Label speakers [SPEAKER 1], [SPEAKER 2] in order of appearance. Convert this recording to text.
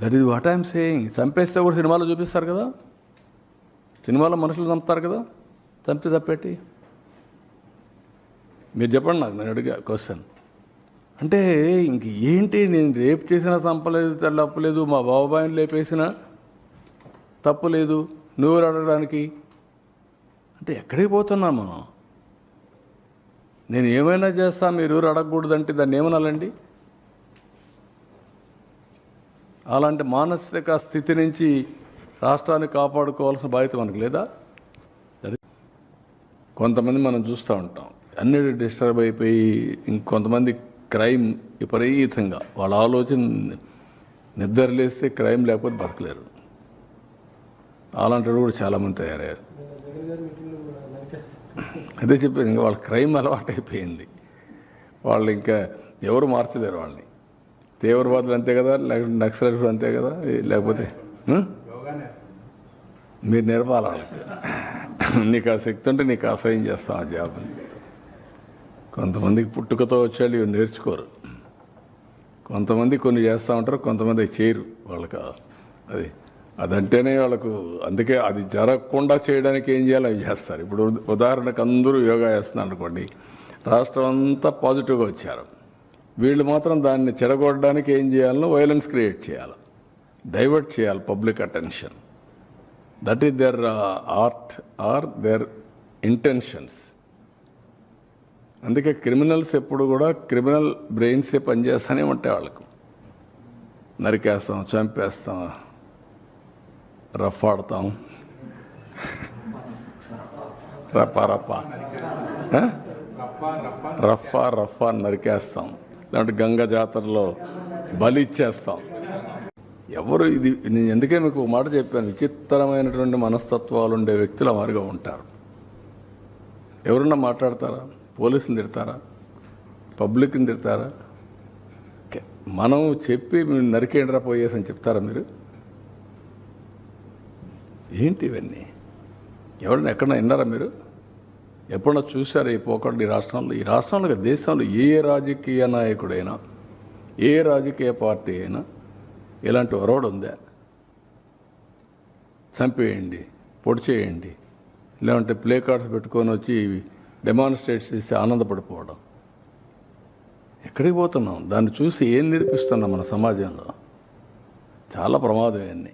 [SPEAKER 1] That is what I'm saying చంపేస్తే కూడా సినిమాలో చూపిస్తారు కదా? సినిమాలో మనుషులు చంపుతారు కదా? చంపితే తప్పేటి? మీరు చెప్పండి నాకు నేను అడిగా క్వశ్చన్ అంటే ఇంక ఏంటి నేను రేపు చేసినా చంపలేదు తప్పలేదు మా బాబాయిని లేపేసినా తప్పు లేదు నువ్వు అడగడానికి? అంటే ఎక్కడికి పోతున్నాం మనం? నేను ఏమైనా చేస్తా మీరు ఎవరు అడగకూడదంటే దాన్ని ఏమనాలండి? అలాంటి మానసిక స్థితి నుంచి రాష్ట్రాన్ని కాపాడుకోవాల్సిన బాధ్యత మనకు లేదా? కొంతమంది మనం చూస్తూ ఉంటాం. అన్ని డిస్టర్బ్ అయిపోయి ఇంకొంతమంది క్రైమ్ విపరీతంగా వాళ్ళ ఆలోచన నిద్ర లేస్తే క్రైమ్ లేకపోతే బతకలేరు. అలాంటి కూడా చాలామంది తయారయ్యారు. అదే చెప్పేది ఇంకా వాళ్ళ క్రైమ్ అలవాటు అయిపోయింది వాళ్ళు ఇంకా ఎవరు మార్చలేరు వాళ్ళని. తీవ్రవాదులు అంతే కదా? లేకపోతే నక్సలైట్లు అంతే కదా? లేకపోతే మీరు నేర్పాలి నీకు ఆ శక్తి ఉంటే నీకు అసహ్యం చేస్తాం ఆ జాబ్ని. కొంతమందికి పుట్టుకతో వచ్చాడు ఇవి నేర్చుకోరు. కొంతమంది కొన్ని చేస్తూ ఉంటారు కొంతమంది చేయరు వాళ్ళకి. అది అదంటేనే వాళ్ళకు అందుకే అది జరగకుండా చేయడానికి ఏం చేయాలో అవి చేస్తారు. ఇప్పుడు ఉదాహరణకు అందరూ యోగా చేస్తున్నారు అనుకోండి రాష్ట్రం అంతా పాజిటివ్గా వచ్చారు. వీళ్ళు మాత్రం దాన్ని చెడగొట్టడానికి ఏం చేయాలనో వైలెన్స్ క్రియేట్ చేయాలి. డైవర్ట్ చేయాలి public attention that is their art are their intentions అందుకే క్రిమినల్స్ ఎప్పుడు కూడా క్రిమినల్ బ్రెయిన్సే పనిచేస్తూనే ఉంటాయి వాళ్ళకు. నరికేస్తాం చంపేస్తాం రఫ్ ఆడతాం రఫా రఫా. ఆ? రఫా రఫా నరికేస్తాం. లేదంటే గంగ జాతరలో బలి ఇచ్చేస్తాం. ఎవరు ఇది నేను ఎందుకే మీకు ఒక మాట చెప్పాను? విచిత్రమైనటువంటి మనస్తత్వాలు ఉండే వ్యక్తులు మారిగా ఉంటారు. ఎవరన్నా మాట్లాడతారా? పోలీసులు తిడతారా? పబ్లిక్ని తిడతారా? మనం చెప్పి మీరు నరికేండ్రా పోయేసి అని చెప్తారా మీరు? ఏంటి ఇవన్నీ? ఎవరన్నా ఎక్కడన్నా విన్నారా మీరు? ఎప్పుడన్నా చూశారు ఈ పోకడ ఈ రాష్ట్రంలో? ఈ రాష్ట్రంలో దేశంలో ఏ రాజకీయ నాయకుడైనా ఏ రాజకీయ పార్టీ అయినా ఇలాంటి ఒరవడు ఉందా? చంపేయండి పొడి చేయండి లేదంటే ప్లే కార్డ్స్ పెట్టుకొని వచ్చి డెమాన్స్ట్రేట్ చేసి ఆనందపడిపోవడం. ఎక్కడికి పోతున్నాం? దాన్ని చూసి ఏం నేర్పిస్తున్నాం మన సమాజంలో? చాలా ప్రమాదం అన్నీ